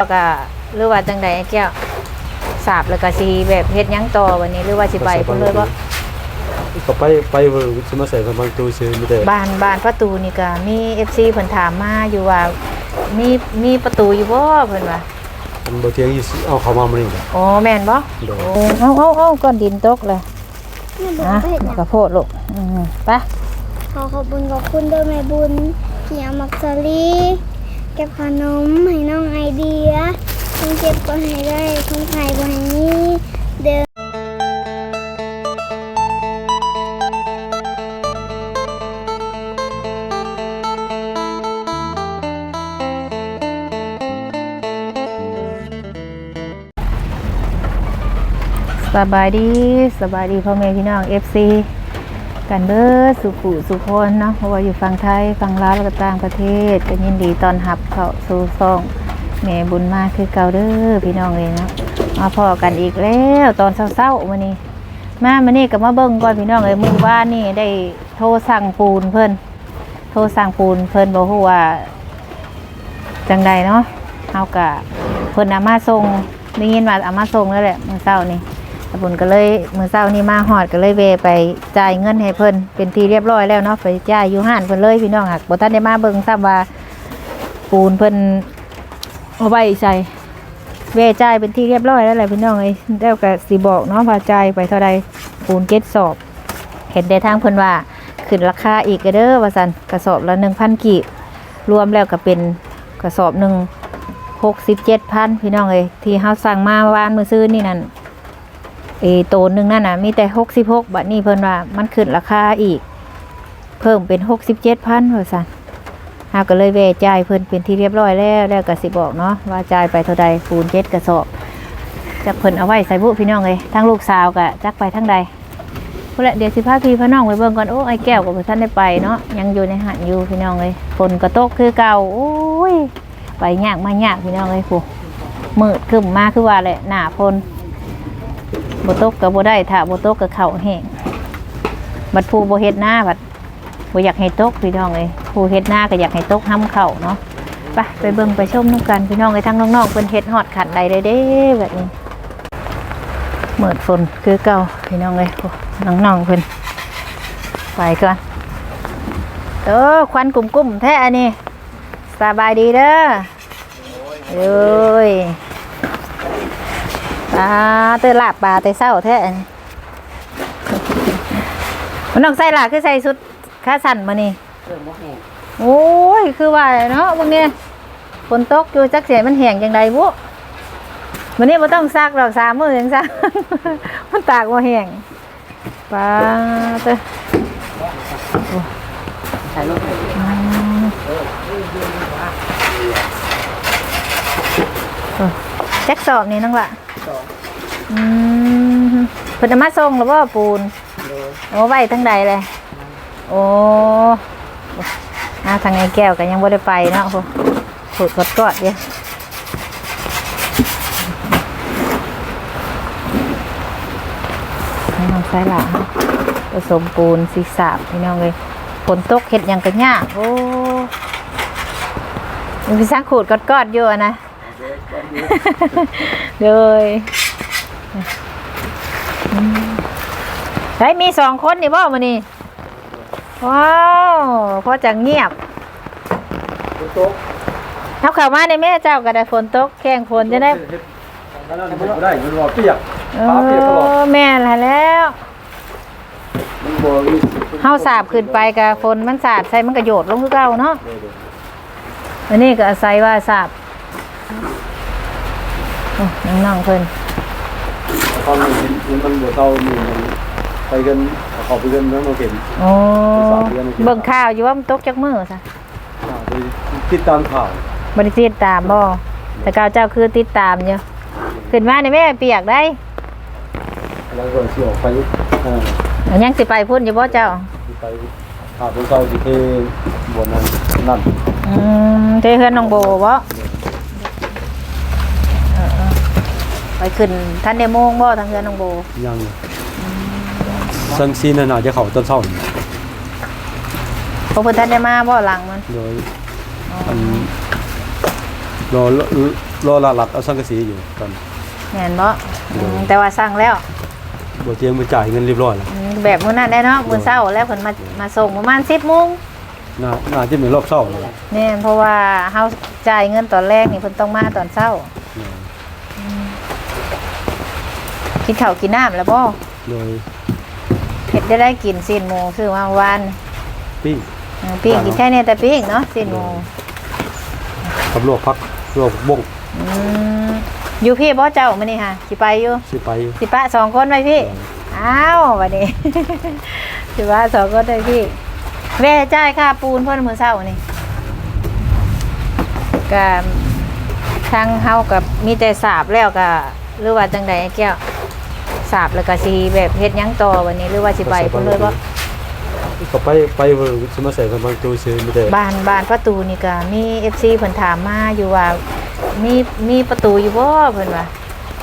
แล้วก็หรือว่าจังใดไอ้แก้วสาบแล้วก็สิแบบเฮ็ดหยังต่อวันนี้หรือว่าสิไปเพิ่นเลยบ่ก็ไปไปเบิ่งสิมาใส่บางตู้ซื้อมีแต่บ้านบ้านประตูนี่ก็มี FC เพิ่นถามมาอยู่ว่ามีมีประตูอยู่บ่เพิ่นว่ามันบ่เที่ยงอยู่สิเอาเข้ามามื้อนี้ล่ะอ๋อแม่นบ่โดยโอ้เอาเอาเอาก้อนดินตกเลยแม่บุญนะก็เห็นอย่างกระโพดลูกอืมไปขอขอบคุณขอบคุณด้วยแม่บุญที่เอามักซาลี เก็บขนมให้น้องไอเดียคงเก็บก็ให้ได้คงไข่ก็ให้นี้เดินสบายดีสบายดีพ่อแม่พี่น้อง FC กันเด้อสุขุสุคนเนาะเพราะว่าอยู่ฝั่งไทยฝั่งลาวแล้วก็ต่างประเทศก็ยินดีตอนรับเขาสู่ซองแม่บุญมากคือเก่าเด้อพี่น้องเลยเนาะมาพอกันอีกแล้วตอนเช้าๆมื้อนี้มามื้อนี้ก็มาเบิ่งก่อนพี่น้องเอ้ยมือว่านนี่ได้โทรสั่งปูนเพิ่นโทรสั่งปูนเพิ่นบ่ฮู้ว่าจังใดเนาะเฮากะเพิ่นอามาส่งได้ยินว่าอามาส่งแล้วแหละมื้อเช้านี่ ต่บุญก็เลยมือเช้านี่มาฮอดก็เลยเวไปจ่ายเงินให้เพิ่นเป็นที่เรียบร้อยแล้วเนาะไปจ่ายอยู่ห้านเพิ่นเลยพี่น้องหักบ่ทันได้มาเบิ่งทราบว่าปูนเพิ่นเอาไว้ใส่เวจ่ายเป็นที่เรียบร้อยแล้วแหละพี่น้องเอ้ยแล้วก็สิบอกเนาะว่าจ่ายไปเท่าใดปูนเจ็ดสอบ เห็นได้ทางเพิ่นว่าขึ้นราคาอีกเด้อว่าซั่นกระสอบละ1,000กีบรวมแล้วก็เป็นกระสอบหนึ่งหกสิบเจ็ดพันพี่น้องเอ้ยที่เขาสั่งมาวานมือซื้อนี่นั่น เอโตนหนึ่งนั่นนะมีแต่หกสิบหกบัดนี้เพิ่นว่ามันขึ้นราคาอีก เพิ่มเป็นหกสิบเจ็ดพันว่าสั่นเฮาก็เลยแวจ่ายเพิ่นเป็นที่เรียบร้อยแล้วแล้วก็สิบอกเนาะว่าจ่ายไปเท่าใดคูณเจ็ดกระสอบจักเพิ่นเอาไว้ใส่บุพี่น้องเลยทั้งลูกสาวกะจักไปทั้งใดพุ่นแหละเดี๋ยวสิพาพี่พาน้องไปเบิ่งก่อนโอ้ไอ้แก้วกับท่านได้ไปเนาะยังอยู่ในหันอยู่พี่น้องเลยฝนก็ตกคือเก่าโอ้ยไปยากมายากพี่น้องเลยครูมืดขึ้นมาคือว่าแหละหนาพล บตกกับบ่ได้ถ้าบตกกับเข่าแห้งบัดผู้บ่เฮ็ดหน้าบัดบ่อยากให้ตกพี่น้องเลยผู้เฮ็ดหน้าก็อยากให้ตกห้ำเข่าเนาะไปไปเบิ่งไปชมน้ำกันพี่น้องเลยทั้งน้องๆเพิ่นเฮ็ดฮอดขันใดเด้เด้แบบนี้เมิดฝนคือเก่าพี่น้องเลยโอ้น้องๆเพิ่นไปก่อนเออควันกลุ่มๆแท้อันนี้สบายดีเด้อเอ้ย ปลาเตอลาบปลาเตอเศร้าแท้อันนี้มันต้องใส่หลาคือใส่สุดขาสั่นมานี่โอ้ย คือว่าเนาะพวกเนี้ยฝนตกอยู่จักเสียมันแห้งจังใดบุวันนี้ไม่ต้องซักหรอกสามมือยังซัก มันตากว่าแห้งปลาเตอแจ็คสอบนี่น้องละ อืมเพิ่นเอามาส่งหรือว่าปูนโอ้ไว้ทั้งใดเลยโอ้อาทางไอ้แก้วก็ยังบ่ได้ไปเนาะโหผูดกดกอดเดียวให้น้องใส่หลังผสมปูนสีสาบพี่น้องเลยฝนตกเห็ดหยังกันยากโอ้ยังพี่สร้างขูดกอดกอดๆอยู่อะนะ เลยอืม เฮ้ยมีสองคนนี่บ่มานี่ว้าวพอจะเงียบเท่าข่าวมาในแม่เจ้าก็ได้ฝนตกแข่งฝนจะได้บ่ได้มันว่าเปียกเอฟ้าเปียกตลอดอแม่ละแล้วมันบ่มีเฮาสาบขึ้นไปกับฝนมันสาดใส่มันก็โยดลงคือเก่าเนาะอันนี้ก็อาศัยว่าสาบโอ้น้องๆเพิ่น ตอนนี้มันบ่เท่านี่มันไปกันขอไปกันแล้วเราเห็น โอ้เบิ่งข่าวอยู่ว่ามันตกจักมือซะอ่าไปติดตามข่าวบริติดตามบ่แต่กาวเจ้าคือติดตามอยู่ขึ้นมาในแม่เปียกได้แล้วก็สิออกไปอ่าอันยังสิไปพุ่นอยู่บ่เจ้า ไปหาผู้เฒ่าที่เทบ่นั้นนั่นอืมเทเฮือนน้องโบบ่เออๆ ไปขึ้นท่านเดโมงบ่ทางเฮือนน้องโบยังซังซีนั่นอาจจะเข้าตอนเช้านี่เพราะเพิ่นท่านได้มาบ่หลังมันโดยอันรอรอลาลัดเอาสังกะสีอยู่ตอนแม่นบ่อืมแต่ว่าสั่งแล้วบ่เจียงไปจ่ายเงินเรียบร้อยแล้วอืมแบบมื้อนั้นได้เนาะมื้อเช้าแล้วเพิ่นมามาส่งประมาณ10:00นน่าน่าจะเป็นรอบเช้าเลยแม่นเพราะว่าเฮาจ่ายเงินตอนแรกนี่เพิ่นต้องมาตอนเช้า กินข้าวกินน้ำแล้วบ่โดยเฮ็ดได้ได้กินซีนหมูซื้อมาเมื่อวานปิ้งเออปิ้งกินแค่นี้แต่ปิ้งเนาะซีนหมูกับลวกพักลวกบงอืมอยู่พี่บ่เจ้ามื้อนี้ค่ะสิไปอยู่สิไปอยู่สิปะสองคนไปพี่อ้าววันนี้ สิปะสองคนไปพี่แม่จ่ายค่าปูนเพิ่นมื้อเช้านี่ก็ทางเฮากับมีแต่สาบแล้วก็หรือว่าจังใดไอ้แก้ว สาบแล้วก็สิแบบเฮ็ดหยังต่อวันนี้หรือว่าสิไปพุ่นเลยบ่ก็ไปไปเพิ่นสิมาใส่กันบางตัวซื้อไม่ได้บ้านบ้านประตูนี่ก็มี FC เพิ่นถามมาอยู่ว่ามีมีประตูอยู่บ่เพิ่นว่า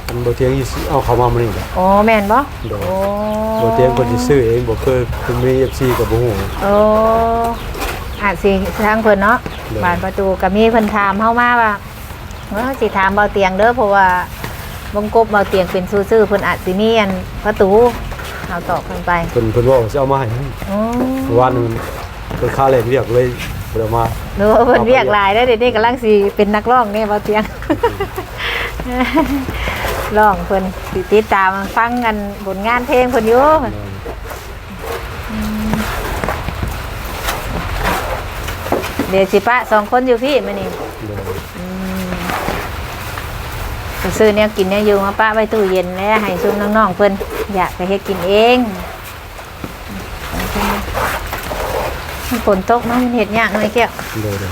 อันบ่เตียงอีสิเอาเข้ามามื้อนี้แหละอ๋อแม่นบ่โดยโอ้บ่เตียงเพิ่นสิซื้อเองบ่เคยเพิ่นมี FC ก็บ่ฮู้ โอ้อาจสิทางเพิ่นเนาะเด้อ บ้านประตูก็มีเพิ่นถามเฮามาว่าเออสิถามเบาเตียงเด้อเพราะว่า บงกบเบาเตียงเป็นซื่อๆเพิ่นอาจสิมีอันประตูเอาตอบเพิ่นไปเพิ่นเพิ่นว่าสิเอามาให้โอ้เมื่อวานนี้มันเพิ่นค่าแรงเรียกเลยเพิ่นเอามาหรือว่าเพิ่นเรียกหลายได้อเดี๋ยวนี้กำลังสิเป็นนักร้องเนี่ยเบาเตียงร้องเพิ่นสิติดตามฟังกันผลงานเพลงเพิ่นอยู่เดี๋ยวสิปะสองคนอยู่พี่มื้อนี้โดยไป ซื้อเนี่ยกินเนี่ยอยู่มาป้าไว้ตู้เย็นแล้วให้ซุ่มน้องๆเพิ่นอยากไปเฮ็ดกินเองมันฝนตกเนาะมันเฮ็ดยากหน่อยแก้วโดยโดย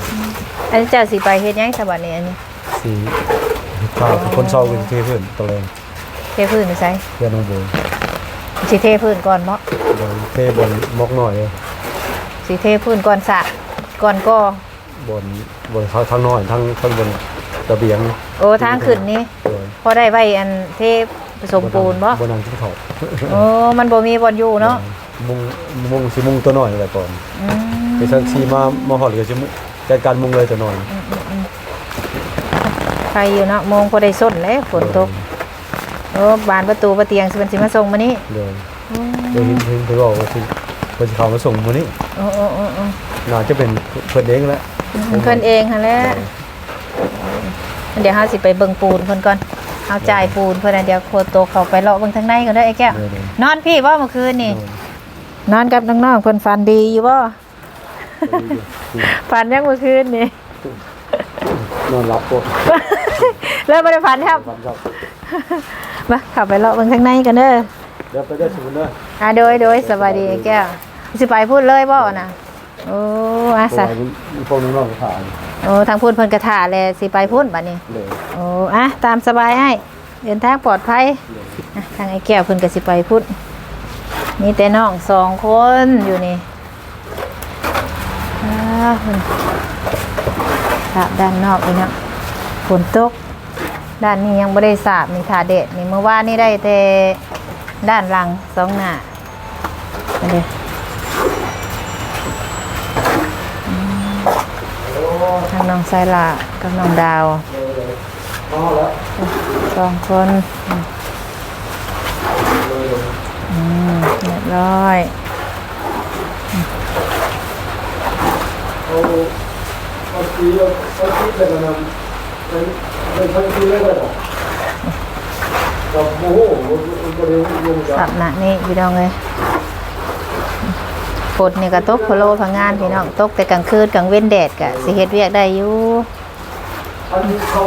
อันนี้เจ้าสิไปเฮ็ดหยังสบัดนี้อันนี้สิถ้าคนเฒ่าก็สิเทเพิ่นตะแรงเทพื้นหรือไสเพื่อนน้องโบสิเทพื้นก่อนบ่โดยเทบนมอกหน่อยสิเทพื้นก่อนสระก่อนก็บนบนเขาทางน้อยทางทางบนระเบียง โอ้ทางขึ้นนี่โดย พอได้ไว้อันเทผสมปูนบ่บนนั้นที่เขาโอ้มันบ่มีบ่อนอยู่เนาะมุงมุงสิมุงตัวหน่อยแต่ก่อนอืมไปสันซีมามาหอดก็สิมุจัดการมุงเลยตัวหน่อยใครอยู่เนาะมองพอได้ส้นแล้วฝนตกโอ้บานประตูประเตียงสิมันสิมาส่งมานี่โดยโดยเห็นเห็นเพิ่นบอกว่าสิเพิ่นสิเข้ามาส่งมื้อนี้โอ้โอ้โอ้โอ้น่าจะเป็นเพิ่นเองแหละเพิ่นเองหั่นแหละเดี๋ยวเฮาสิไปเบิ่งปูนเพิ่นก่อน เฮาจ่ายปูนเพิ่นน่ะเดี๋ยวโคโตเข้าไปเลาะเบิ่งทางในก่อนเด้อไอ้แก้วโดยโดยนอนพี่บ่เมื่อคืนนี่โดยนอนกับน้องๆเพิ่นฝันดีอยู่บ่ฝันยังเมื่อคืนนี่ นอนหลับปวดแล้วบ่ได้ฝันครับฝันครับมาเข้าไปเลาะเบิ่งทางในกันเด้อเดี๋ยวไปได้สมุนเด้ออ่าโดยโดยสวัสดีไอ้แก้วสิไปพูดเลยบ่น่ะโอ้อาสะพวกน้องๆถ่าย โอ้ทางพูดเพิ่นกระถาแลสิไปพูดบัดนี้ เลยโอ้อะตามสบายให้เดินทางปลอดภัยอะทางไอ้แก้วเพิ่นก็สิไปพุทธมีแต่น้องสองคนอยู่นี่อ้าวเพิ่นสาบด้านนอกนี่นะฝนตก ด้านนี้ยังไม่ได้สาบนี่ทาเดดนี่เมื่อวานนี่ได้แต่ด้านหลังสองหน้าอันเดียวอืม ทางน้องไซลากับน้องดาวสองคนอืมอืมเรียบร้อยเอาสีเอาเอาสีแต่ละนำเป็นเป็นทั้งสีเลยก็ได้กับโอ้โหมันก็เวลงจากสับหนะนี่พี่น้องเลย นนี่ก็ตกโพโลพังงานพี่น้องตกแต่กลางคืนกลางเว้นแดดกะสิเฮ็ดเวียกได้อยู่อันนี้เขา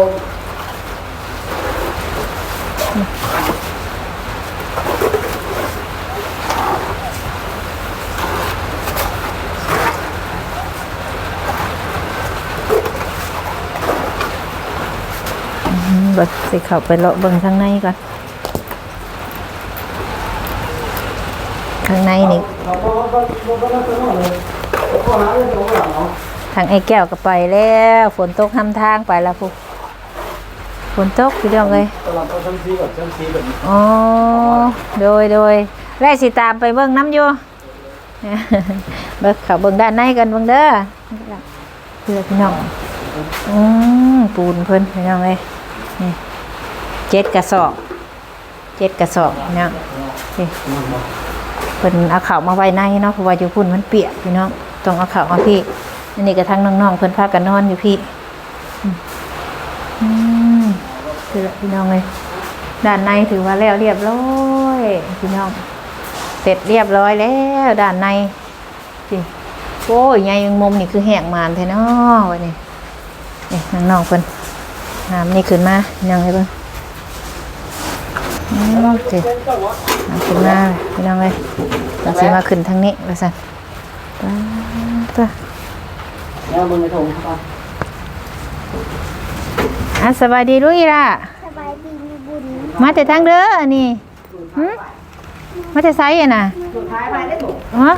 อืมเบิดสิเข้าไปเลาะเบิ่งข้างในก่อนข้างในนี่ ทางไอ้แก้วก็ไปแล้ว ฝนตกห้ำทางไปแล้วพุกฝนตกพี่น้องเลยตลาดเอาทั้งสีแบบทั้งสีแบบอ๋อโดยโดยแล่สิตามไปเบิ่งน้ำอยู่เบิ่งเขาเบิ่งด้านในกันเบิ่งเด้อเพื่อพี่น้องอืมปูนเพิ่นพี่น้องเลยนี่เจ็ดกระสอบเจ็ดกระสอบเนี่ยนี่ เพิ่นเอาข่าวมาไว้ในเนาะเพราะว่าอยู่พุ่นมันเปียกพี่น้องต้องเอาข่าวมาพี่อันนี้กระทั่งน้องๆเพิ่นพากันนอนอยู่พี่อืมคือพี่น้องเลยด้านในถือว่าแล้วเรียบร้อยพี่น้อง เสร็จเรียบร้อยแล้ว ด้านในสิโอ้ยไงมุมนี่คือแหกมานแท้นาะวันนี้นี่น้องๆเพิ่นน้ำนี่ขึ้นมาพี่น้องเลยเพิ่นอืม สิน้ำขึ้นมาพี่น้องเลยเราสิมาขึ้นทางนี้ว่าสั่นตาตาแล้วมึงไปถงป่ะอะสบายดีลุยล่ะสบายดีมีบุญมาแต่ทางเด้ออันนี้หึมาแต่ไซอะน่ะฮะ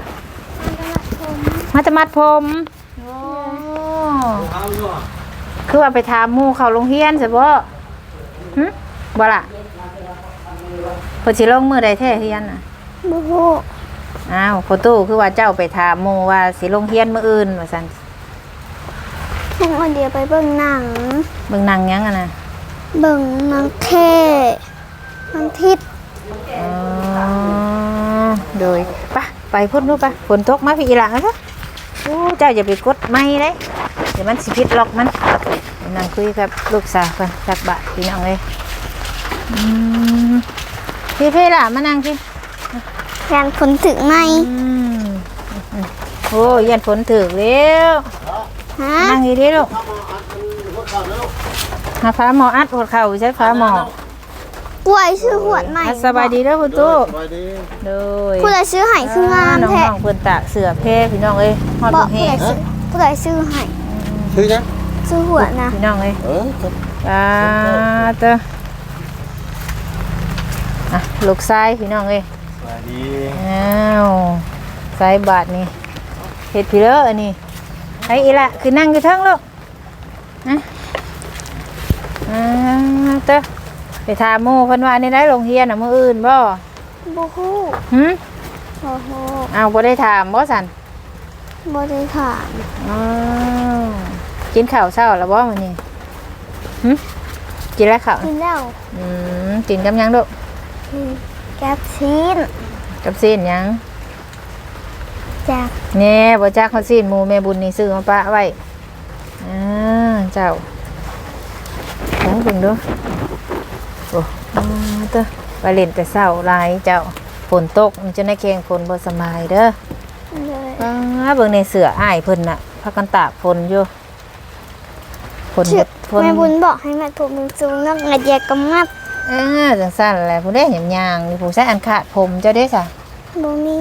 มาแต่มัดผมโอ้คือว่าไปถามหมู่เขาโรงเรียนใช่บ่หึบ่ล่ะเพิ่นสิลงมือใดแท้เรียนน่ะบ่ฮู้อ้าวพ่อตู้คือว่าเจ้าไปถามหมู่ว่าสิลงเรียนมื้ออื่นว่าซั่นน้องอันเดียวไปเบิ่งหนัง เบิ่งหนังหยังอะน่ะเบิ่งหนังเท่หนังทิศอ๋อโดยไปะไปพุ่นดูปะฝนตกมาพี่อีหลังซะโอ้เจ้าอย่าไปกดไม่เลยเดี๋ยวมันสิพิษล็อกมันเดี๋ยวนั่งคุยกับลูกสาวกันจักบาทพี่น้องเลยอืม พี่พี่ล่ะมานั่งพี่ยานฝนถึงไหมอืมโอ้ยยันฝนถึกแล้วฮะนั่งดีๆลูกหาฟ้าหมออัดหัวเข่าใช้ฟ้าหมอป่วยชื่อหวดใหม่อะสบายดีเด้อคุณตู้สบายดีโดยผู้ใดซื้อให้คืองามน้องแท้ๆเพิ่นตากเสือเพพี่น้องเอ้ยฮอดบอบ่กแห้ผู้ใดงซื้อผู้ใดซื้อให้คือยังซื้อหวดนะพี่น้องเอ้ยเออครับอ่าเตอ อะลูกชายพี่น้องเอ้ยสบายดีอ้าวสายบาทนี่เฮ็ดพี่เด้ออันนี้ไอ้อีละคือนั่งอยู่เทั้งลูกนะอ่าเตอไปถามหมู่เพิ่นว่านี่ได้โรงเรียนน่ะมื้ออื่นบ่บ่ฮู้หึบ่ฮู้อ้าวบ่ได้ถามบ่สั่นบ่ได้ถามอ๋อกินข้าวเช้าแล้วบ่มื้อนี้หึกินแล้วข้าวกินแล้วอืมกินกับหยังลูกกิน แก๊บซีนกับซีนหยังจากแน่บ่จักเขาซีนหมูแม่บุญนี่ซื้อมาปะไว้อ่าเจ้าไปเบิ่งดูโอ้อ่าเต้อไปเล่นแต่เช้าหลายเจ้าฝนตกมันจะได้แข่งฝนบ่สำบายเด้อ เลยอ่าเบิ่งในเสืออ้ายเพิ่นน่ะพากันตากฝนอยู่ฝนชื่อฝนแม่บุญบอกให้แม่ผมสูงนักงาแยกกำงัด เออจังซั่นแหละผู้ได้เห็นยางอยู่ผู้ใช้อันขาดผมเจ้าเด้ซะบ่มี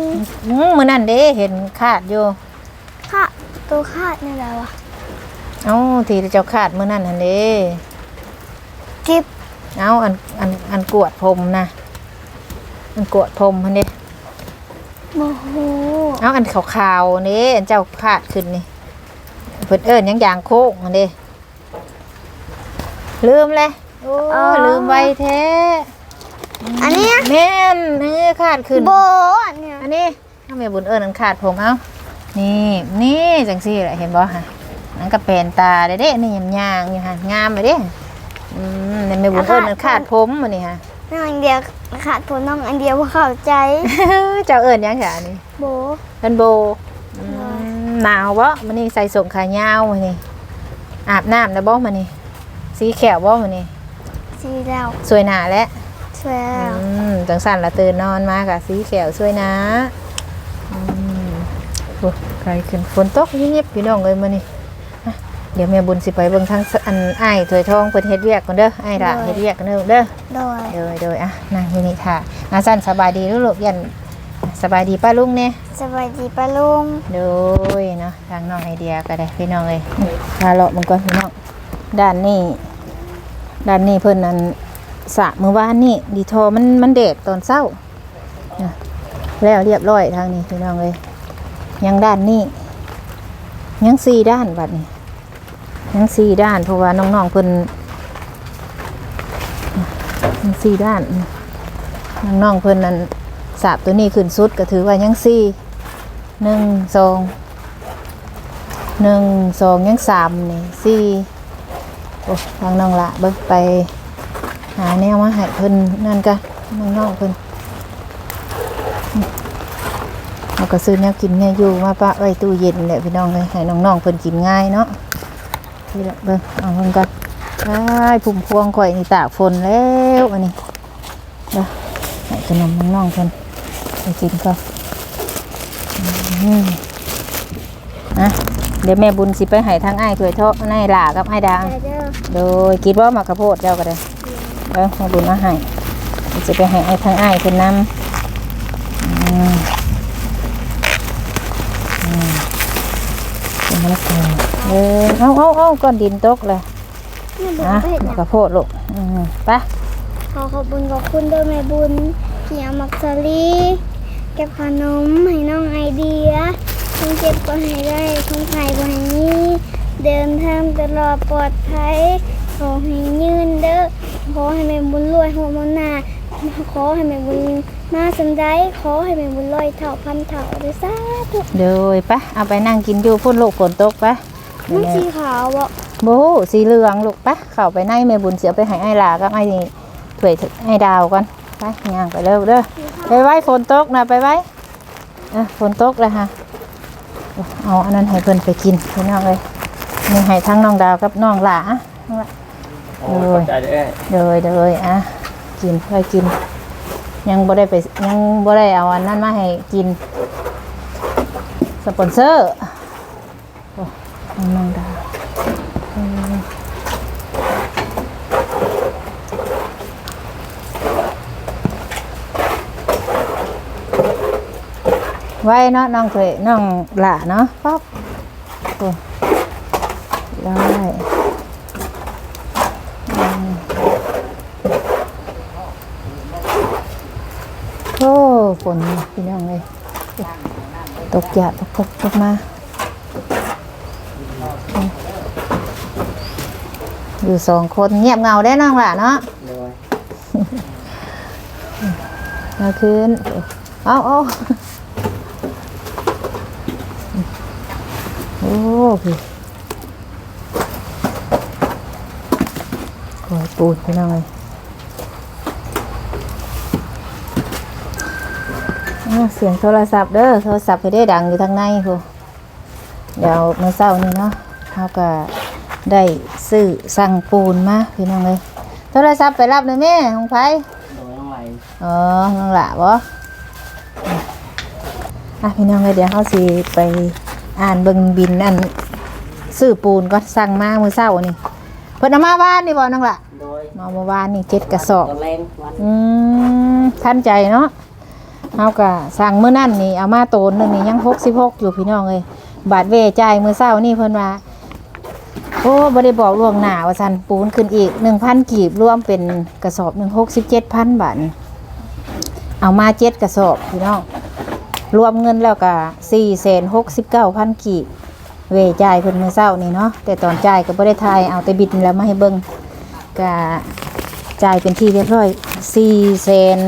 อืมมื้อนั้นเด้เห็นขาดอยู่ค่ะตัวคาดนี่แหละวะเอ้าที่เจ้าขาดมื้อนั้นหั่นเด้เก็บเอาอันอันอันกวดผมนะอันกวดผมพันเด้บ่ฮู้เอาอันขาวๆนี่อันเจ้าพาดขึ้นนี่เพิ่นเอิ้นหยังยางโค้งพันเด้ลืมเลย โอ้ลืมไว้แท้อันเนี้ยแม่นนี่ขาดขึ้น โบอันเนี้ยอันนี้ถ้าแม่บุญเอิ้นอันขาดผมเอานี่นี่จังซี่แหละเห็นบ่ฮะนั่นก็เป็นตาเด้เด้นี่ยำยางอยู่ฮะงามเลยเด้อืมนี่แม่บุญเอิ้นอันขาดผมอันนี้ฮะ น้องอันเดียวขาดผลน้องอันเดียวบ่เข้าใจ เจ้าเอิญยังค่ะอันนี้โบเป็นโบอืมหนาวบ่มันนี่ใส่ส่งขายาวมันนี่อาบน้ำแล้วบ่มันนี่สีแขวบ่มันนี่ สีแล้วสวยหนาแล้วช่วยแล้วอืมจังสั่นละตื่นนอนมากะสีแขวสวยหนะอืมโอ้ไกลขึ้นฝนตกยิบๆพี่น้องเลยมันนี่อะเดี๋ยวแม่บุญสิไปเบิ่งทางสอันอ้ายถวยทองเพิ่นเฮ็ดเวียกก่อนเด้ออ้ายล่ะเฮ็ดเวียกกันเด้อเด้อ โดย โดยโดยอะนั่งอยู่นี่ค่ะอาสั้นสบายดีลูกๆยันสบายดีป้าลุงเนี่ยสวัสดีป้าลุงโดยเนาะทางน้องไอเดียก็ได้พี่น้องเลยพาเลาะมันก่อนพี่น้องด้านนี้ ด้านนี้เพิ่นนั้นสะเมื่อวานนี่ดีทอมันมันเดดตอนเศร้านะแล้วเรียบร้อยทางนี้พี่น้องเลยยังด้านนี้ยังสี่ด้านบัดนี้ยังสี่ด้านเพราะว่าน้องๆเพิ่นยังสี่ด้านน้องๆเพิ่นนั้นสาบตัวนี้ขึ้นสุดก็ถือว่ายังสี่หนึ่งสองหนึ่งสองยังสามนี่สี่ โอ้ทางน้องละเบิกไปหาแนวมาให้เพิ่นนั่นกะน้องๆเพิ่นเราก็ซื้อแนวกินเนี่ยอยู่มาปะไว้ตู้เย็นแหละพี่น้องเลยให้น้องๆเพิ่นกินง่ายเนาะนี่แหละเบิ่งเอาเพิ่นกันได้พุ่มพวงข่อยนี่ตากฝนแล้วอันนี้เด้อให้ขนมน้องๆเพิ่นไปกินก่อนอืมอะ เดี๋ยวแม่บุญสิไปให้ทางอ้ายถวยเทาะนายหล่ากับอ้ายดางไปเด้อโดยคิดว่ามักกะโพดเจ้าก็ได้เออมาบุญมาให้เดี๋ยวจะไปให้ไอ้ทางอ้ายขึ้นน้ำอืมอืมเป็นน้ำเกลือเออเอาเอาเอาก้อนดินตกเลยแม่บุญนะไปเห็นมักหกะยังโพดลูกอืมไปขอขอบคุณขอบคุณเด้อแม่บุญที่เอามักสลีเก็บขนมให้น้องไอเดีย คงเจ็บก็ให้ได้คงไข่บ่ให้มีเดินทางตลอดปลอดภัย ขอให้ยืนเด้อ ขอให้แม่บุญรวยหัวมนหนาขอให้แม่บุญมาสำได้ขอให้แม่บุญลอยเท่าพันเท่าเด้อสาธุโดยไปเอาไปนั่งกินอยู่พุ่นลูกฝนตกไปมันสีขาวบ่โบสีเหลืองลูกไปเข้าไปในแม่บุญเสียไปให้ไอ้หลากับไอ้นี่ถวยไอ้ดาวก่อนไปย่างไปเร็วเด้อไปไว้ฝนตกนะไปไว้อะฝนตกเลยฮะ เอาอันนั้นให้เพิ่นไปกินพี่น้องเลยนี่ให้ทั้งน้องดาวกับน้องหลาน้องหลาโอ้ยใจได้เดยเดยอะกินไปกิน ยังบ่ได้ไปยังบ่ได้เอาอันนั้นมาให้กินสปอนเซอร์โอ้น้องดาวอืม ไว้เนาะน้องเคยน้องหล่าเนาะป๊อบโอ้ได้อืมโอ้ฝนพี่น้องเลยตกหยาดตกตกตกมาอืมอยู่สองคนเงียบเหงาได้น้องหล่ะเนาะโดยมาคืน เอาเอา อ้พี่กอปูดพี่น้อยเสียงโทรศัพท์เด้อ โทรศัพท์ให้ได้ดังอยู่ทางในคูเดี๋ยวเมื่อเช้านี้เนาะเขาก็ได้ซื้อสั่งปูนมาพี่น้องเลยโทรศัพท์ไปรับเลยแม่ของไผโดยต้องไหลอ๋อน้องหละบ่อะพี่น้องเลยเดี๋ยวเขาสิไป อ่านเบิ่งบินอันซื้อปูนก็สั่งมามื้อเช้านี่เพิ่นเอามาบ้านนี่บ่น้องหละโดยมาเมื่อวานนี่เจ็ดกระสอบ ตอนแรงวันอืมทันใจเนาะเฮาก็สั่งมื้อนั่นนี่เอามาโตนหนึงนี่ยัง66อยู่พี่น้องเอ้ยบาทเวจ่ายมื้อเช้านี่เพิ่นว่าโอ้บ่ได้บอกล่วงหน้าว่าซั่นปูนขึ้นอีก 1,000กีบรวมเป็นกระสอบหนึง67,000บาทนี่เอามาเจ็ดกระสอบพี่น้อง รวมเงินแล้วก็469,000กีบเวจ่ายเพิ่นมือเช้านี่เนาะแต่ตอนจ่ายก็บ่ได้ทายเอาแต่บิดแล้วมาให้เบิ่งก็จ่ายเป็นที่เรียบร้อยสี่เซน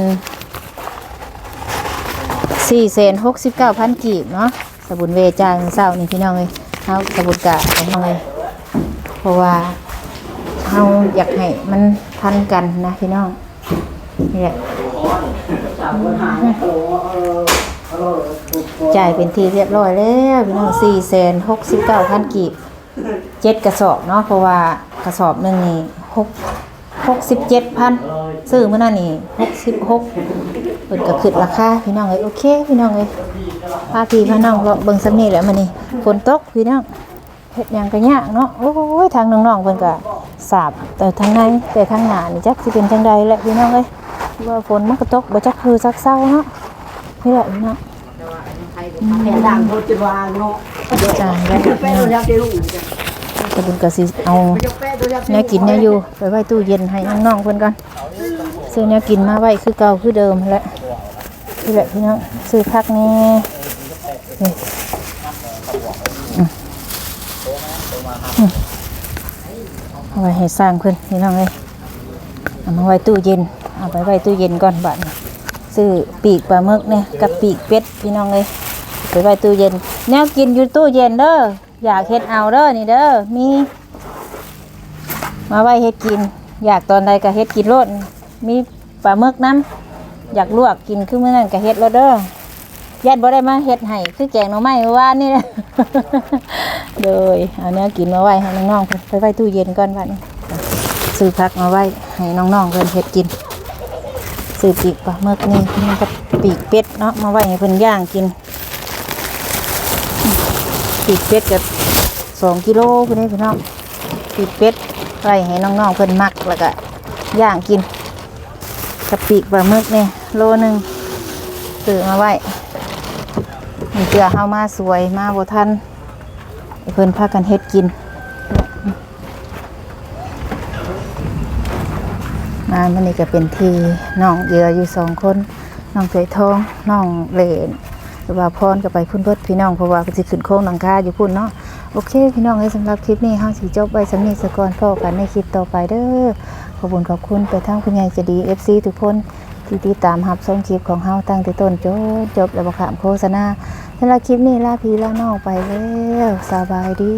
สี่เซนหกสิบเก้าพันกีบเนาะสบุนเวจ่ายเมื่อเช้านี่พี่น้องเลยเอาสบุนกะของน้องเลยเพราะว่าเราอยากให้มันทันกันนะพี่น้องนี่แหละ จ่ายเป็นทีเรียบร้อยแล้วพี่น้องสี่เซนหกสิบเก้าพันกีบเจ็ดกระสอบเนาะเพราะว่ากระสอบหนึ่งนี่หกหกสิบเจ็ดพันซื้อเมื่อนั้นนี่หกสิบหกเปิดกับขึ้นราคาพี่น้องเลยโอเค พี่น้องเลยพาพี่พาน้องเลาเบิ่งสักนี่แหละมันนี่ฝนตกพี่น้องเฮ็ดยังก็ยากเนาะโอ้ยทางน้องๆเพิ่นก็สาบแต่ทางในแต่ทางหนานี่จักสิเป็นจังใดแหละพี่น้องเอ้ยว่าฝนมันก็ตกบ่จักคือจักเศร้าเนาะนี่แหละพี่น้อง แผ่นด่างโคตรวางเนาะจ้าแล้วแป้งตัวยักษ์เจลูกกระบุญกสิเอาแป้งตัวยักษ์แนวกินแนวอยู่ไปไว้ตู้เย็นให้น้องๆเพิ่อนก่อนซื้อแนวกินมาไว้คือเก่าคือเดิมแหละนี่แหละพี่น้องซื้อพักนี้นี่เอาไว้ให้สร้างเพิ่อนพี่น้องเลยเอามาไว้ตู้เย็นเอาไปไว้ตู้เย็นก่อนบัดนี้ซื้อปีกปลาหมึกเนี่ยกับปีกเป็ดพี่น้องเลย ไปไว้ตู้เย็น แนวกินอยู่ตู้เย็นเด้ออยากเฮ็ดเอาเด้อนี่เด้อมี มาไว้เฮ็ดกิน อยากตอนใดก็เฮ็ดกินโลดมีปลาหมึกน้ำอยากลวกกินคือมื้อนั้นก็เฮ็ดแล้วเด้อญาติบ่ได้มาเฮ็ดให้คือแกงหน่อไม้เมื่อวานนี่แหละโดยเอาเนื้อกินมาไว้ให้น้องๆเพิ่นไปไว้ตู้เย็นก่อนบันซื้อผักมาไว้ให้น้องๆเพิ่นเฮ็ดกินซื้อปีกปลาหมึกนี่นี่ก็ปีกเป็ดเนาะมาไว้ให้เพิ่นย่างกิน ปีกเป็ดกับสองกิโลพุ่นนี้พี่น้องปีกเป็ดไว้ให้น้องๆเพิ่นมักแล้วก็ย่างกินกับปีกปลาหมึกเนี่ยโลหนึ่งซื้อมาไว้มันเจือเฮามาสวยมาบ่ทันเพิ่นพากันเฮ็ดกิน มามันนี่ก็เป็นทีน้องเหยื่ออยู่สองคน น้องเสยทอง น้องเลน หรือว่าพรก็ไปพุ่นเบิดพี่น้องเพราะว่าก็สิขึ้นโค้งหลังคาอยู่พุ่นเนาะโอเค พี่น้องเอ้ยสำหรับคลิปนี้เฮาสิจบไว้สำนี้สกอนพอกันในคลิปต่อไปเด้อขอบคุณขอบคุณไปทางคุณยายจะดี FC ทุกคนที่ติดตามรับชมคลิปของเฮาตั้งแต่ต้นจนจบแล้วบ่ขามโฆษณาสำหรับคลิปนี้ลาพี่ลาน้องไปแล้วสบายดี